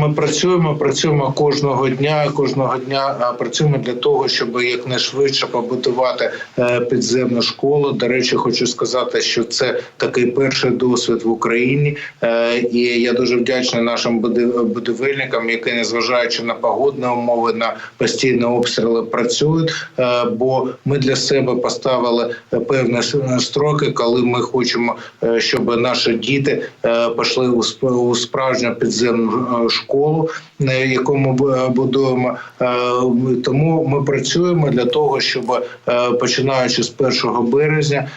Ми працюємо, працюємо кожного дня. Кожного дня працюємо для того, щоб якнайшвидше побудувати е, підземну школу. До речі, хочу сказати, що це такий перший досвід в Україні, Е, і я дуже вдячний нашим будівельникам, які незважаючи на погодні умови, на постійні обстріли працюють. Е, Бо ми для себе поставили певні строки, коли ми хочемо, щоб наші діти пішли у сп- справжню підземну е, школу, на яку ми е, будуємо. Е, Тому ми працюємо для того, щоб е, починаючи з 1 березня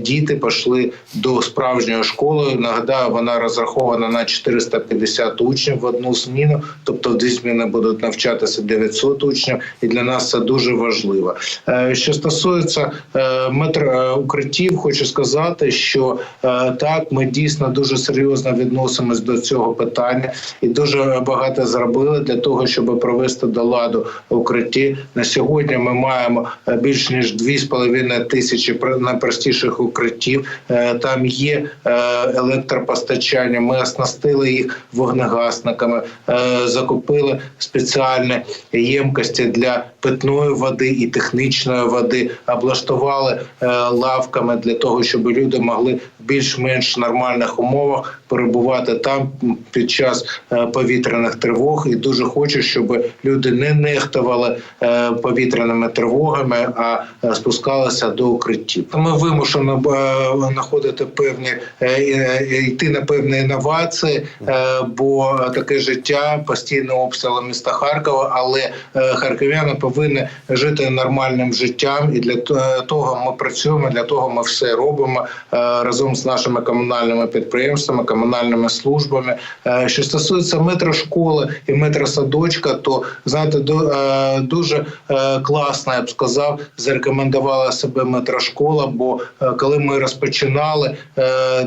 діти пішли до справжньої школи. Нагадаю, вона розрахована на 450 учнів в одну зміну, тобто в дві зміни будуть навчатися 900 учнів, і для нас це дуже важливо. Що стосується метр е, укриттів, хочу сказати, що так ми дійсно дуже серйозно відносимось до цього питання і дуже багато зробили для того, щоб провести до ладу укритті. На сьогодні ми маємо е, більш ніж 2,5 тисячі пр- найпростіших укриттів. Е, Там є е, електропостачання. Ми оснастили їх вогнегасниками, закупили спеціальні ємкості для питної води і технічної води, облаштували лавками для того, щоб люди могли в більш-менш нормальних умовах перебувати там під час е, повітряних тривог. І дуже хочу, щоб люди не нехтували е, повітряними тривогами, а е, спускалися до укриттів. Ми вимушено знаходити певні йти на певні інновації, бо таке життя постійно обстріли міста Харкова, але харків'яни повинні жити нормальним життям, і для того ми працюємо. Для того ми все робимо разом з нашими комунальними підприємствами, комунальними службами. Е, Що стосується метрошколи і метросадочка, то знаєте, е, дуже е, класно, я б сказав, зарекомендувала себе метрошкола. Бо коли ми розпочинали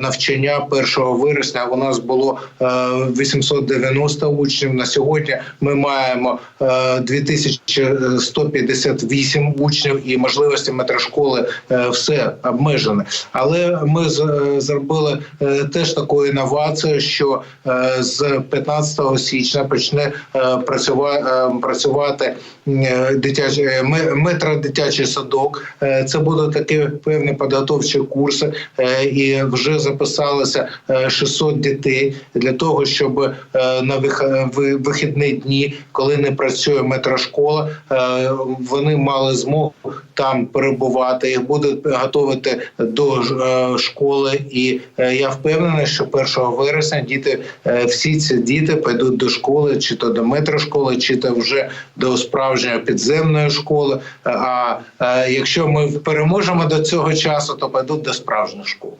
навчання 1 вересня, у нас було е, 890 учнів. На сьогодні ми маємо е, 2158 учнів і можливості метрошколи все обмежене. Але ми зробили теж таку інновацію, що е, з 15 січня почне працювати працювати е, дитячий е, ме- садок. Е, Це будуть такі певні підготовчі курси, е, і вже записалося е, 600 дітей для того, щоб е, на вих- вихідні дні, коли не працює метрошкола, е, вони мали змогу там перебувати. Їх будуть готувати до е, школи. І е, я впевнений, що 1 вересня діти е, всі ці діти підуть до школи, чи то до метрошколи, чи то вже до справжньої підземної школи. А якщо ми переможемо до цього часу, то підуть до справжньої школи.